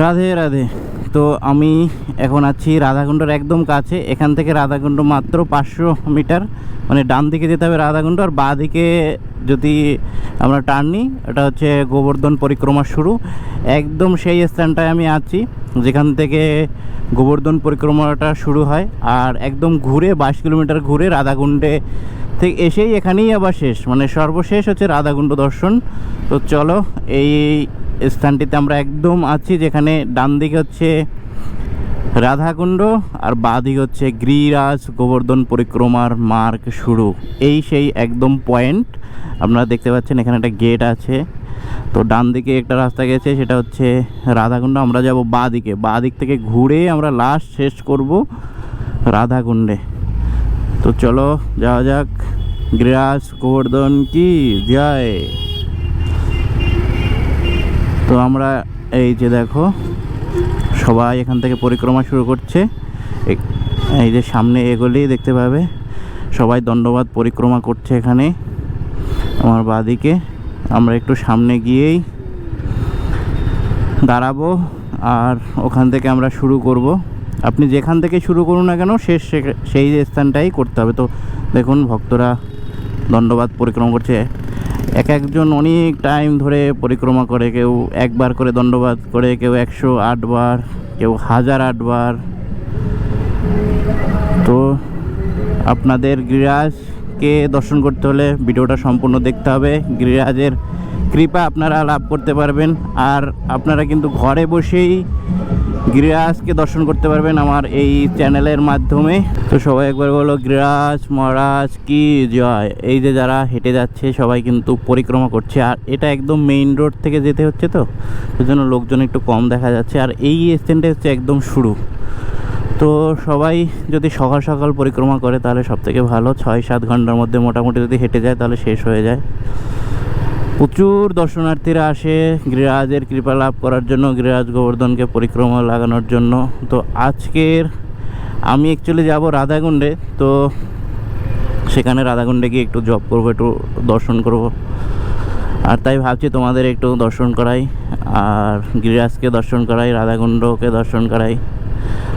রাধে রাধে। তো আমি এখন আছি রাধাকুণ্ডর একদম কাছে। এখান থেকে রাধাকুণ্ড মাত্র পাঁচশো মিটার। মানে ডান দিকে যেতে হবে রাধাকুণ্ড আর বাঁ দিকে যদি আমরা টার্ন নিই এটা হচ্ছে গোবর্ধন পরিক্রমা শুরু। একদম সেই স্থানটায় আমি আছি, যেখান থেকে গোবর্ধন পরিক্রমাটা শুরু হয়। আর একদম ঘুরে, বাইশ কিলোমিটার ঘুরে রাধাকুণ্ডে থেকে এসেই এখানেই আবার শেষ। মানে সর্বশেষ হচ্ছে রাধাকুণ্ড দর্শন। তো চলো, এই স্থানটিতে আমরা একদম আছি, যেখানে ডান দিকে হচ্ছে রাধাকুণ্ড আর বাঁ দিকে হচ্ছে গিরিরাজ গোবর্ধন পরিক্রমার মার্গ শুরু। এই সেই একদম পয়েন্ট। আপনারা দেখতে পাচ্ছেন এখানে একটা গেট আছে। তো ডান দিকে একটা রাস্তা গেছে, সেটা হচ্ছে রাধাকুণ্ড। আমরা যাব বাঁ দিকে বাঁ দিক থেকে ঘুরে আমরা লাস্ট শেষ করব রাধাকুণ্ডে। তো চলো যাওয়া যাক। গিরিরাজ গোবর্ধন কি? জয়! তো আমরা এই যে দেখো, সবাই এখান থেকে পরিক্রমা শুরু করছে। এই যে সামনে এগোলেই দেখতে পাবে। সবাই দণ্ডবাদ পরিক্রমা করছে এখানে আমার বাদিকে। আমরা একটু সামনে গিয়েই দাঁড়াবো আর ওখান থেকে আমরা শুরু করব। আপনি যেখান থেকে শুরু করুন না কেন, শেষ সেই স্থানটাই করতে হবে। তো দেখুন, ভক্তরা দণ্ডবাদ পরিক্রমা করছে। এক একজন অনেক টাইম ধরে পরিক্রমা করে, কেউ একবার করে দণ্ডবাদ করে, কেউ একশো আটবার কেউ হাজার আটবার তো আপনাদের গিরিরাজকে দর্শন করতে হলে ভিডিওটা সম্পূর্ণ দেখতে হবে। গিরিরাজের কৃপা আপনারা লাভ করতে পারবেন। আর আপনারা কিন্তু ঘরে বসেই গিরিরাজকে দর্শন করতে পারবেন আমার এই চ্যানেলের মাধ্যমে। তো সবাই একবার বলো, গিরিরাজ, মহারাজ, কি জয়? এই যে যারা হেঁটে যাচ্ছে, সবাই কিন্তু পরিক্রমা করছে। আর এটা একদম মেইন রোড থেকে যেতে হচ্ছে তো? সেজন্য লোকজন একটু কম দেখা যাচ্ছে। আর এই স্ট্যান্ডে হচ্ছে একদম শুরু। তো সবাই যদি সকাল সকাল পরিক্রমা করে, তাহলে সব থেকে ভালো। ছয় সাত ঘণ্টার মধ্যে মোটামুটি যদি হেঁটে যায়, তাহলে শেষ হয়ে যায়। প্রচুর দর্শনার্থীরা আসে গিরিরাজের কৃপা লাভ করার জন্য গিরিরাজ গোবর্ধনকে পরিক্রমা লাগানোর জন্য। তো আজকের আমি অ্যাকচুয়ালি যাব রাধাকুণ্ডে, তো সেখানে রাধাকুণ্ডে গিয়ে একটু জব করব, একটু দর্শন করব। আর তাই ভাবছি তোমাদের একটু দর্শন করাই, আর গিরিরাজকে দর্শন করাই, রাধাকুণ্ডকে দর্শন করাই।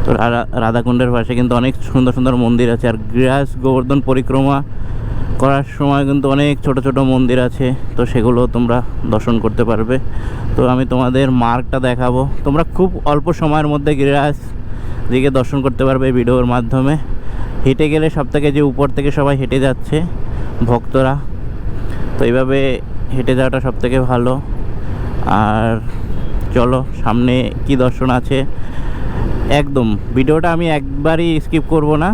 তো রাধা- রাধাকুণ্ডের পাশে কিন্তু অনেক সুন্দর সুন্দর মন্দির আছে, আর গিরিরাজ গোবর্ধন পরিক্রমা করার সময় কিন্তু অনেক ছোট ছোট মন্দির আছে, তো সেগুলো তোমরা দর্শন করতে পারবে। তো আমি তোমাদের মার্কটা দেখাবো। তোমরা খুব অল্প সময়ের মধ্যে গিরিরাজ দিকে দর্শন করতে পারবে ভিডিওর মাধ্যমে। হেঁটে গেলে সব থেকে যে উপর থেকে সবাই হেঁটে যাচ্ছে, ভক্তরা। তো এইভাবে হেঁটে যাওয়াটা সব থেকে ভালো। আর চলো, সামনে কি দর্শন আছে? একদম, ভিডিওটা আমি একবারই স্কিপ করব না।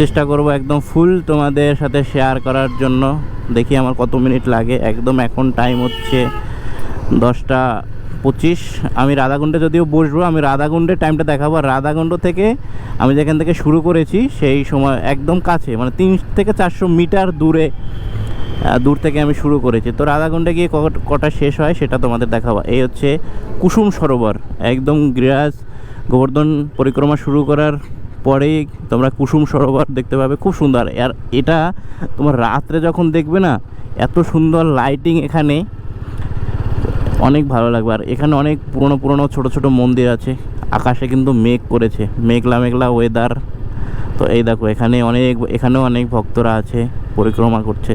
চেষ্টা করব একদম ফুল তোমাদের সাথে শেয়ার করার জন্য। দেখি আমার কত মিনিট লাগে। একদম এখন টাইম হচ্ছে দশটা পঁচিশ। আমি রাধাকুণ্ডে যদিও বসবো, আমি রাধাকুণ্ডের টাইমটা দেখাবো। আর রাধাকুণ্ড থেকে আমি যেখান থেকে শুরু করেছি, সেই সময় একদম কাছে মানে তিন থেকে চারশো মিটার দূরে দূর থেকে আমি শুরু করেছি। তো রাধাকুণ্ডে গিয়ে কটা শেষ হয় সেটা তোমাদের দেখাবো। এই হচ্ছে কুসুম সরোবর। একদম গ্রাস গোবর্ধন পরিক্রমা শুরু করার পরেই তোমরা কুসুম সরোবর দেখতে পাবে, খুব সুন্দর। আর এটা তোমার রাত্রে যখন দেখবে না, এত সুন্দর লাইটিং এখানে, অনেক ভালো লাগবে। আর এখানে অনেক পুরনো পুরনো ছোট ছোট মন্দির আছে, আকাশে কিন্তু মেঘ করেছে, মেঘলা মেঘলা ওয়েদার তো এই দেখো, এখানে অনেক, এখানেও অনেক ভক্তরা আছে, পরিক্রমা করছে।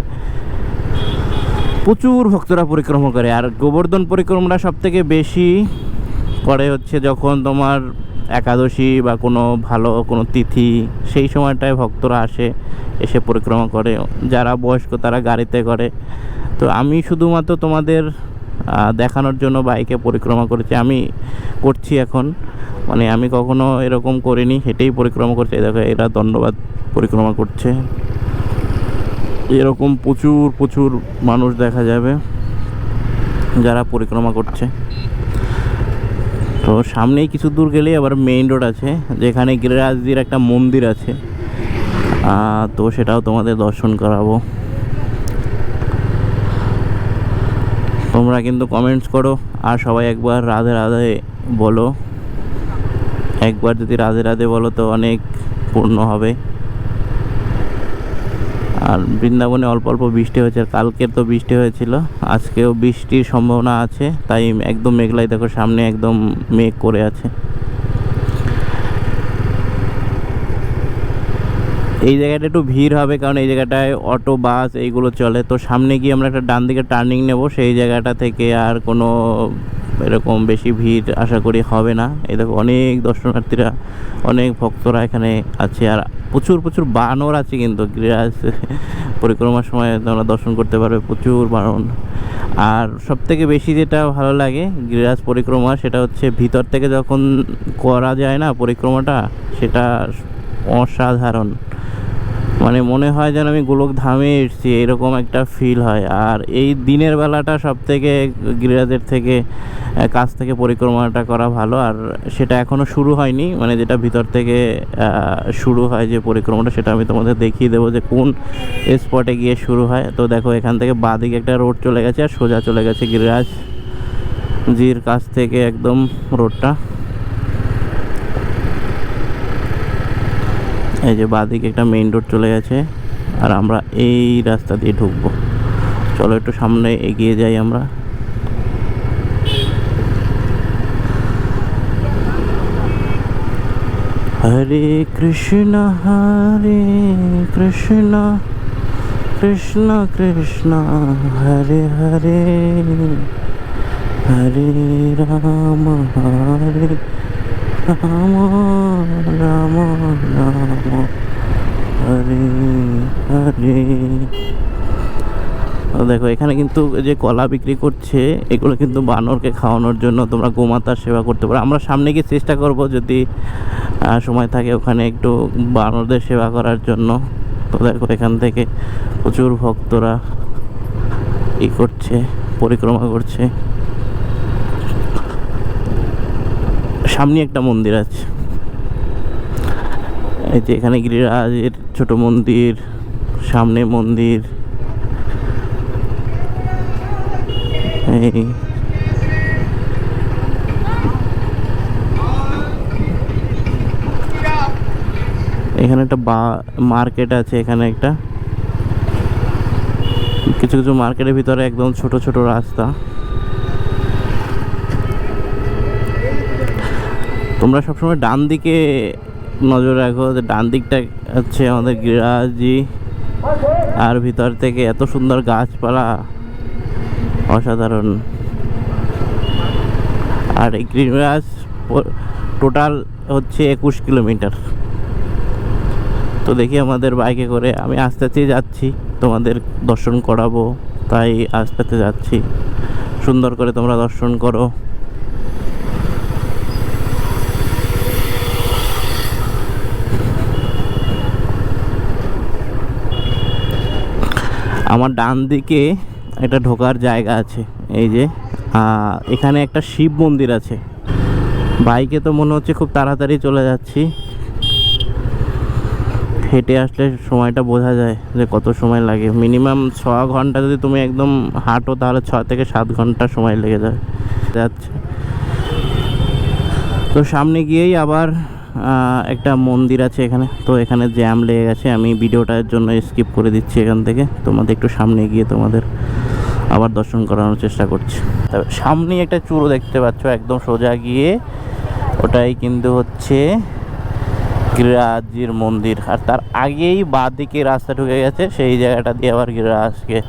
প্রচুর ভক্তরা পরিক্রমা করে। আর গোবর্ধন পরিক্রমাটা সব থেকে বেশি করে হচ্ছে যখন তোমার একাদশী বা কোনো ভালো কোনো তিথি, সেই সময়টায় ভক্তরা আসে, এসে পরিক্রমা করে। যারা বয়স্ক তারা গাড়িতে করে। তো আমি শুধুমাত্র তোমাদের দেখানোর জন্য বাইকে পরিক্রমা করেছি। আমি করছি এখন। মানে আমি কখনো এরকম করিনি, হেঁটেই পরিক্রমা করছি। দেখো, এরা দণ্ডবাদ পরিক্রমা করছে। এরকম প্রচুর প্রচুর মানুষ দেখা যাবে যারা পরিক্রমা করছে। তো সামনেই কিছু দূর গেলেই আবার মেইন রোড আছে, যেখানে গিরিরাজজির একটা মন্দির আছে। তো সেটাও তোমাদের দর্শন করাবো। তোমরা কিন্তু কমেন্টস করো, আর সবাই একবার রাধে রাধে বলো। একবার যদি রাধে রাধে বলো তো অনেক পূর্ণ হবে। আর বৃন্দাবনে অল্প অল্প বৃষ্টি হয়েছে আর কালকের তো বৃষ্টি হয়েছিল, আজকেও বৃষ্টির সম্ভাবনা আছে, তাই একদম মেঘলাই, দেখো সামনে একদম মেঘ করে আছে। এই জায়গাটা একটু ভিড় হবে, কারণ এই জায়গাটায় অটো, বাস এইগুলো চলে, তো সামনে গিয়ে আমরা একটা ডান দিকে টার্নিং নেব, সেই জায়গাটা থেকে আর কোনো এরকম বেশি ভিড় আশা করি হবে না। এই দেখো অনেক দর্শনার্থীরা, অনেক ভক্তরা এখানে আছে আর প্রচুর প্রচুর বানর আছে কিন্তু। পরিক্রমার সময় তোমরা দর্শন করতে পারবে প্রচুর বানর। আর সব থেকে বেশি যেটা ভালো লাগে গিরিরাজ পরিক্রমা সেটা হচ্ছে ভিতর থেকে যখন করা যায় না পরিক্রমাটা, সেটা অসাধারণ। মানে মনে হয় যেন আমি গোলক ধামে এসেছি, এরকম একটা ফিল হয়। আর এই দিনের বেলাটা সব থেকে গিরিরাজের থেকে কাছ থেকে পরিক্রমাটা করা ভালো। আর সেটা এখনও শুরু হয়নি মানে যেটা ভিতর থেকে শুরু হয় যে পরিক্রমাটা, সেটা আমি তোমাদের দেখিয়ে দেবো যে কোন স্পটে গিয়ে শুরু হয়। তো দেখো, এখান থেকে বাঁদিকে একটা রোড চলে গেছে, আর সোজা চলে গেছে গিরিরাজ জির কাছ থেকে একদম রোডটা এই যে বাঁদিকে একটা মেইন রোড চলে গেছে, আর আমরা এই রাস্তা দিয়ে ঢুকবো। চলো একটু সামনে এগিয়ে যাই আমরা। হরে কৃষ্ণ হরে কৃষ্ণ কৃষ্ণ কৃষ্ণ, হরে হরে হরে রাম, হরে রাম রাম রাম হরে হরে। দেখো, এখানে কিন্তু যে কলা বিক্রি করছে, এগুলো কিন্তু বানরকে খাওয়ানোর জন্য তোমরা গোমাতার সেবা করতে পারো। আমরা সামনে গিয়ে চেষ্টা করব যদি সময় থাকে ওখানে একটু বানরদের সেবা করার জন্য। তো দেখো, এখান থেকে প্রচুর ভক্তরা ই করছে, পরিক্রমা করছে। সামনে একটা মন্দির আছে। এই যে এখানে গিরিরাজের ছোট মন্দির, সামনে মন্দির। এখানে একটা বা, মার্কেট আছে এখানে একটা। কিছু কিছু মার্কেটের ভিতরে একদম ছোট ছোট রাস্তা। তোমরা সবসময় ডান দিকে নজর রাখো যে ডান দিকটা হচ্ছে আমাদের গিরাজি। আর ভিতর থেকে এত সুন্দর গাছপালা, অসাধারণ। আর এই গিরিরাজ টোটাল হচ্ছে একুশ কিলোমিটার। তো দেখি আমাদের বাইকে করে, আমি আস্তে আস্তে যাচ্ছি, তোমাদের দর্শন করাবো, তাই আস্তে আস্তে যাচ্ছি। সুন্দর করে তোমরা দর্শন করো। আমার ডান দিকে একটা ঢোকার জায়গা আছে, এই যে এখানে একটা শিব মন্দির আছে। বাইকে তো মনে হচ্ছে খুব তাড়াতাড়ি চলে যাচ্ছি। হেঁটে আসলে সময়টা বোঝা যায় যে কত সময় লাগে। মিনিমাম ছ ঘণ্টা যদি তুমি একদম হাঁটো, তাহলে ছ থেকে সাত ঘণ্টা সময় লেগে যায়। যাচ্ছে। তো সামনে গিয়েই আবার একটা মন্দির আছে এখানে। তো এখানে জ্যাম লেগে গেছে। আমি ভিডিওটার জন্য স্কিপ করে দিচ্ছি এখান থেকে। তোমাদের একটু সামনে গিয়ে তোমাদের আবার দর্শন করানোর চেষ্টা করছি। তবে সামনেই একটা চূড়ো দেখতে পাচ্ছ, একদম সোজা গিয়ে। ওটাই কিন্তু হচ্ছে গিরিরাজজির মন্দির। আর তার আগেই বাঁ দিকে রাস্তা ঢুকে গেছে। সেই জায়গাটা দিয়ে আবার গিরিরাজকে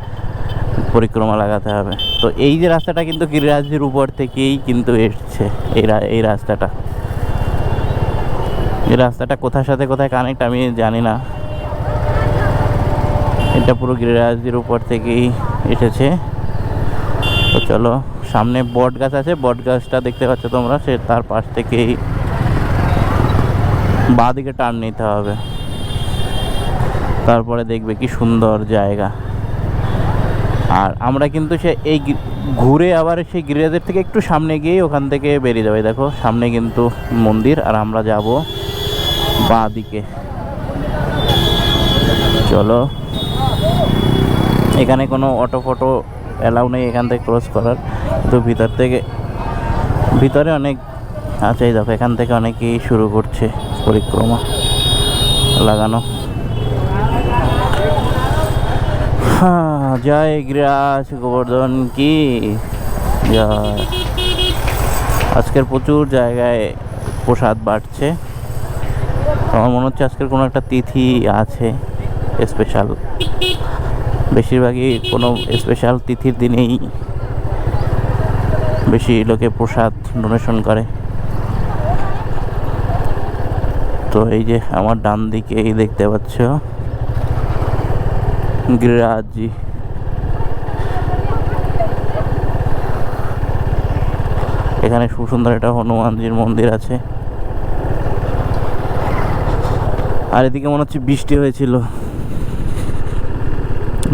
পরিক্রমা লাগাতে হবে। তো এই যে রাস্তাটা কিন্তু গিরিরাজের উপর থেকেই কিন্তু এসছে। এই এই রাস্তাটা। এই রাস্তাটা কোথার সাথে কোথায় কানেক্ট আমি জানি না। এটা পুরো গিরিরাজের উপর থেকেই এসেছে। তো চলো, সামনে বট গাছ আছে, বট গাছটা দেখতে পাচ্ছ তোমরা, সে তার পাশ থেকেই বাঁ দিকে টার্ন নিতে হবে। তারপরে দেখবে কি সুন্দর জায়গা। আর আমরা কিন্তু সে এই ঘুরে আবার সেই গিরিরাজের থেকে একটু সামনে গিয়েই ওখান থেকে বেরিয়ে যাবে। দেখো, সামনে কিন্তু মন্দির, আর আমরা যাব বাঁ দিকে চলো। এখানে কোনো অটো ফটো অ্যালাউ নেই এখান থেকে ক্রস করার। কিন্তু ভিতর থেকে ভিতরে অনেক আছে এই দেখো এখান থেকে অনেকেই শুরু করছে পরিক্রমা লাগানো। হ্যাঁ, জয় গ্রাস গোবর্ধন কি? আজকের প্রচুর জায়গায় প্রসাদ বাড়ছে। আমার মনে হচ্ছে আজকের কোনো একটা তিথি আছে স্পেশাল বেশিরভাগই কোনো স্পেশাল তিথির দিনেই বেশি লোকে প্রসাদ ডোনেশন করে। তো এই যে আমার ডান দিকেই দেখতে পাচ্ছ। গিরিরাজি এখানে খুব সুন্দর একটা হনুমানজির মন্দির আছে। আর এদিকে মনে হচ্ছে বৃষ্টি হয়েছিল।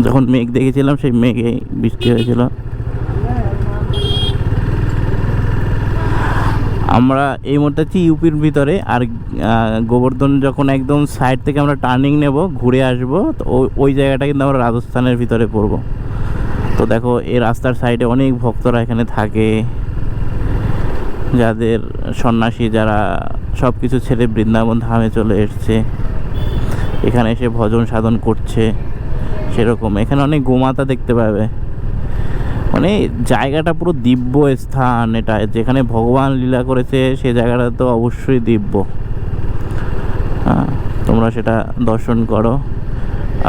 যখন মেঘ দেখেছিলাম, সেই মেঘে বৃষ্টি হয়েছিল। আমরা এই মুহূর্তে আছি ইউপির ভিতরে আর গোবর্ধন যখন একদম সাইড থেকে আমরা টার্নিং নেব, ঘুরে আসব, তো ওই- জায়গাটা কিন্তু আমরা রাজস্থানের ভিতরে পড়ব। তো দেখো, এই রাস্তার সাইডে অনেক ভক্তরা এখানে থাকে। যাদের সন্ন্যাসী যারা সব কিছু ছেড়ে বৃন্দাবন ধামে চলে এসছে। এখানে এসে ভজন সাধন করছে সেরকম। এখানে অনেক গোমাতা দেখতে পাবে। মানে জায়গাটা পুরো দিব্য স্থান এটা। যেখানে ভগবান লীলা করেছে সে জায়গাটা তো অবশ্যই দিব্য। হ্যাঁ, তোমরা সেটা দর্শন করো।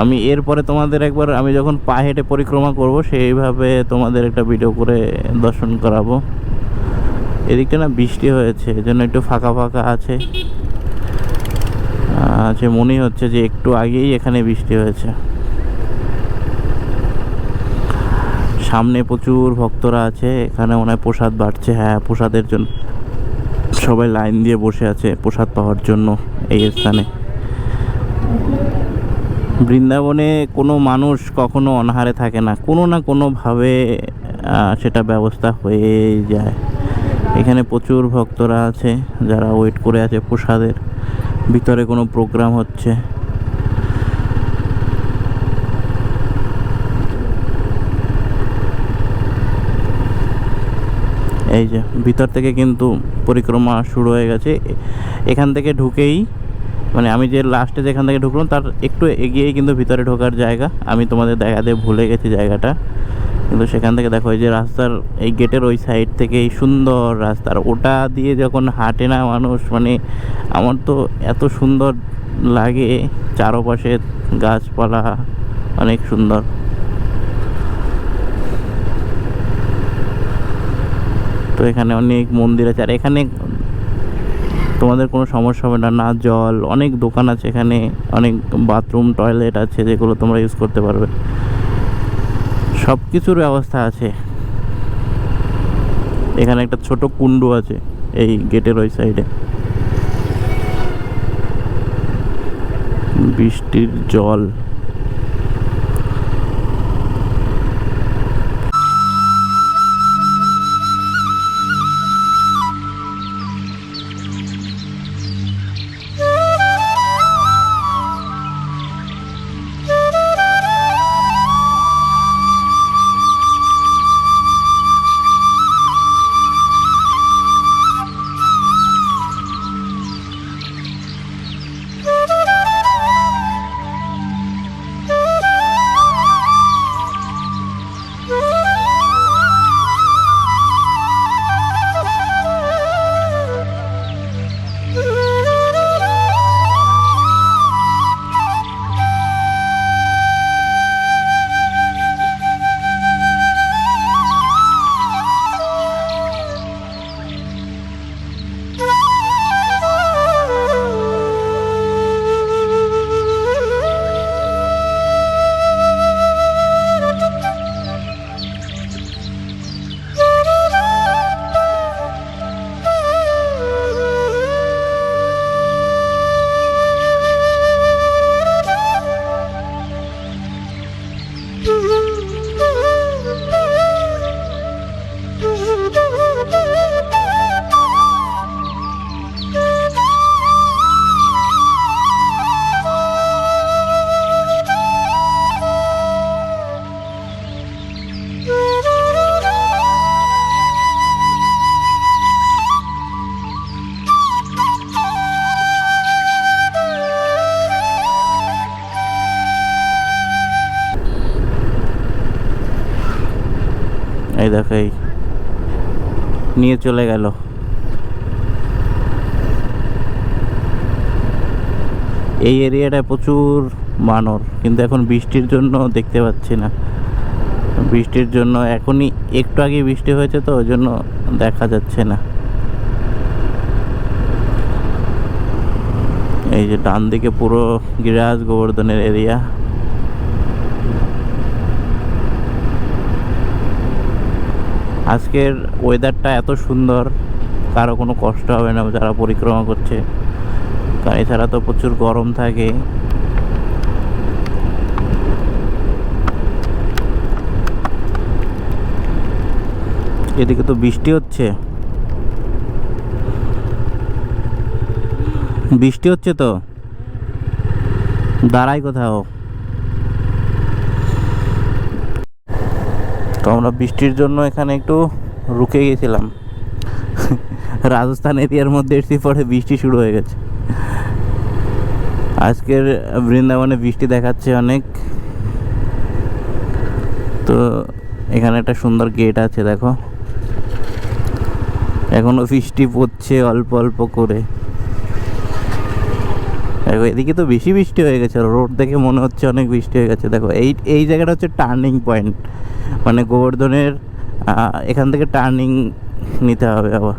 আমি এরপরে তোমাদের একবার আমি যখন পা হেঁটে পরিক্রমা করব সেইভাবে তোমাদের একটা ভিডিও করে দর্শন করাবো। এদিকটা না বৃষ্টি হয়েছে এজন্য একটু ফাঁকা ফাঁকা আছে। আছে, মনে হচ্ছে যে একটু আগেই এখানে বৃষ্টি হয়েছে। সামনে প্রচুর ভক্তরা আছে, এখানে মনে হয় প্রসাদ বাড়ছে। হ্যাঁ প্রসাদের জন্য সবাই লাইন দিয়ে বসে আছে প্রসাদ পাওয়ার জন্য এই স্থানে। বৃন্দাবনে কোনো মানুষ কখনো অনাহারে থাকে না, কোনো না কোনোভাবে সেটা ব্যবস্থা হয়েই যায়। এখানে প্রচুর ভক্তরা আছে, যারা ওয়েট করে আছে প্রসাদের। ভিতরে কোনো প্রোগ্রাম হচ্ছে। এই যে, ভিতর থেকে কিন্তু পরিক্রমা শুরু হয়ে গেছে। এখান থেকে ঢুকেই মানে আমি যে লাস্টে যেখান থেকে ঢুকলাম, তার একটু এগিয়েই কিন্তু ভিতরে ঢোকার জায়গা। আমি তোমাদের দেখাতে ভুলে গেছি জায়গাটা। কিন্তু সেখান থেকে দেখো এই যে রাস্তার এই গেটের ওই সাইড থেকে এই সুন্দর রাস্তা। আর ওটা দিয়ে যখন হাঁটে না মানুষ মানে আমার তো এত সুন্দর লাগে চারপাশে গাছপালা, অনেক সুন্দর। তো এখানে অনেক মন্দির আছে। আর এখানে তোমাদের কোনো সমস্যা হবে না না জল, অনেক দোকান আছে এখানে, অনেক বাথরুম টয়লেট আছে যেগুলো তোমরা ইউজ করতে পারবে। সব কিছুর ব্যবস্থা আছে। এখানে একটা ছোট কুণ্ডু আছে, এই গেটের ওই সাইডে বৃষ্টির জল। এই দেখো, এই নিয়ে চলে গেল। এই এরিয়াটায় প্রচুর বানর, কিন্তু এখন বৃষ্টির জন্য দেখতে পাচ্ছি না। বৃষ্টির জন্য এখনই একটু আগে বৃষ্টি হয়েছে তো, ওই জন্য দেখা যাচ্ছে না। এই যে ডান দিকে পুরো গিরাজ গোবর্ধনের এরিয়া। আজকের ওয়েদারটা এত সুন্দর, কারও কোনো কষ্ট হবে না যারা পরিক্রমা করছে। কারণ এছাড়া তো প্রচুর গরম থাকে। এদিকে তো বৃষ্টি হচ্ছে। বৃষ্টি হচ্ছে তো? দাঁড়াই কোথাও? আমরা বৃষ্টির জন্য এখানে একটু রুকে গেছিলাম। রাজস্থান এরিয়ার মধ্যে এসে পরে বৃষ্টি শুরু হয়ে গেছে। আজকের বৃন্দাবনে বৃষ্টি দেখাচ্ছে অনেক। তো এখানে একটা সুন্দর গেট আছে, দেখো। এখনও বৃষ্টি পড়ছে অল্প অল্প করে। দেখো, এদিকে তো বেশি বৃষ্টি হয়ে গেছে। রোড দেখে মনে হচ্ছে অনেক বৃষ্টি হয়ে গেছে। দেখো, এই এই জায়গাটা হচ্ছে টার্নিং পয়েন্ট মানে গোবর্ধনের এখান থেকে টার্নিং নিতে হবে আবার।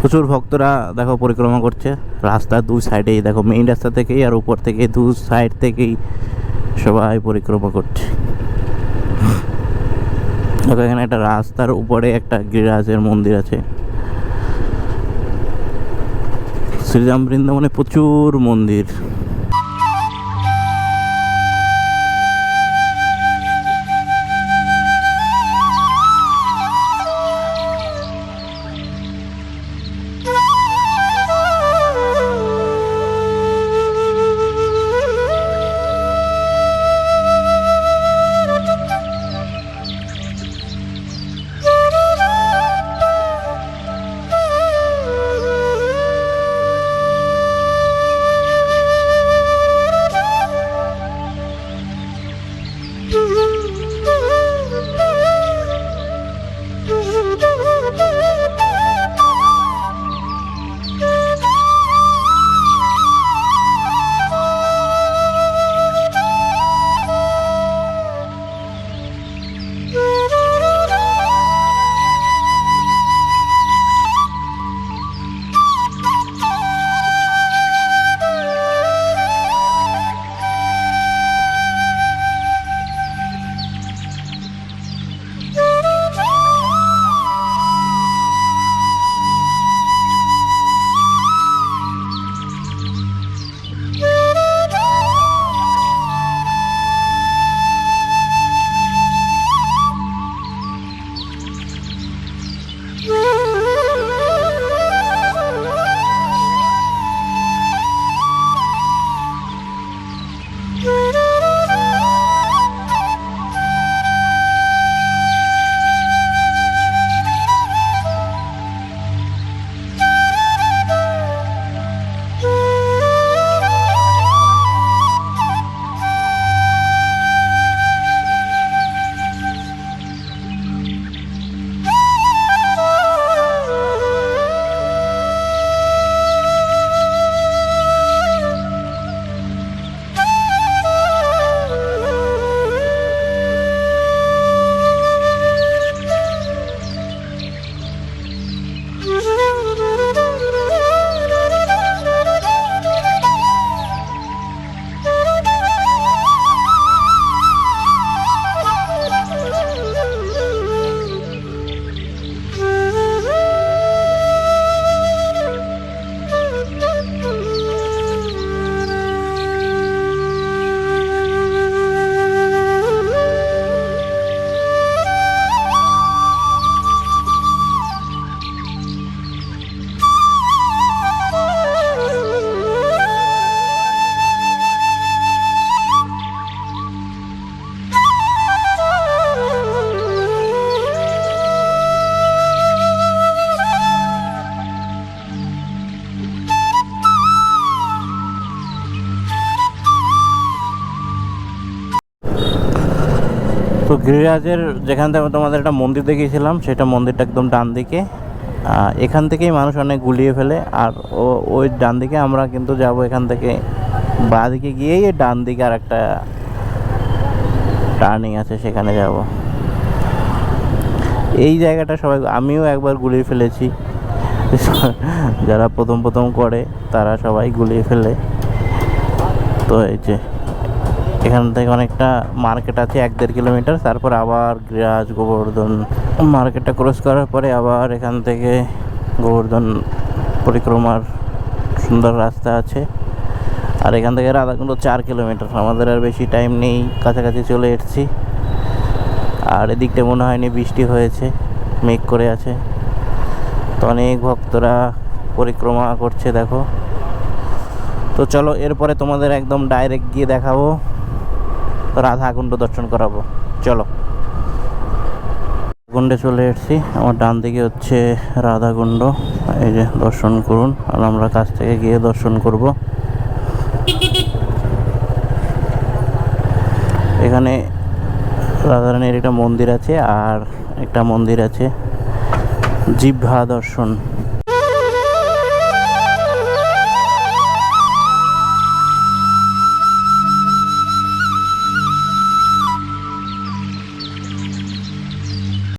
প্রচুর ভক্তরা দেখো পরিক্রমা করছে। রাস্তার দু সাইডেই দেখো মেইন রাস্তা থেকেই আর উপর থেকে দু সাইড থেকেই সবাই পরিক্রমা করছে। দেখো এখানে একটা রাস্তার উপরে একটা গিরিরাজের মন্দির আছে। শ্রীরাম বৃন্দাবনে প্রচুর মন্দির। গিরিরাজের যেখান থেকে তোমাদের একটা মন্দির দেখিয়েছিলাম, সেটা মন্দিরটা একদম ডান দিকে। এখান থেকেই মানুষ অনেক গুলিয়ে ফেলে, আর ও, ওই ডান দিকে আমরা কিন্তু যাব এখান থেকে। বাঁ দিকে গিয়েই ডান দিকে আর একটা টার্নিং আছে, সেখানে যাব। এই জায়গাটা সবাই, আমিও একবার গুলিয়ে ফেলেছি। যারা প্রথম প্রথম করে, তারা সবাই গুলিয়ে ফেলে। তো এই যে। এখান থেকে অনেকটা মার্কেট আছে, এক দেড় কিলোমিটার তারপর আবার গ্রাজ গোবর্ধন মার্কেটটা ক্রস করার পরে আবার এখান থেকে গোবর্ধন পরিক্রমার সুন্দর রাস্তা আছে। আর এখান থেকে রাধাকুণ্ড চার কিলোমিটার আমাদের আর বেশি টাইম নেই, কাছাকাছি চলে এসেছি। আর এদিকটা মনে হয়নি বৃষ্টি হয়েছে, মেঘ করে আছে। তো অনেক ভক্তরা পরিক্রমা করছে, দেখো। তো চলো, এরপরে তোমাদের একদম ডাইরেক্ট গিয়ে দেখাবো। রাধাকুণ্ড দর্শন করাবো। চলো। কুণ্ডে চলে এসেছি। আমার ডান দিকে হচ্ছে রাধাকুণ্ড। এই যে দর্শন করুন আর আমরা কাছ থেকে গিয়ে দর্শন করব। এখানে রাধারানীর একটা মন্দির আছে আর একটা মন্দির আছে। জিভা দর্শন।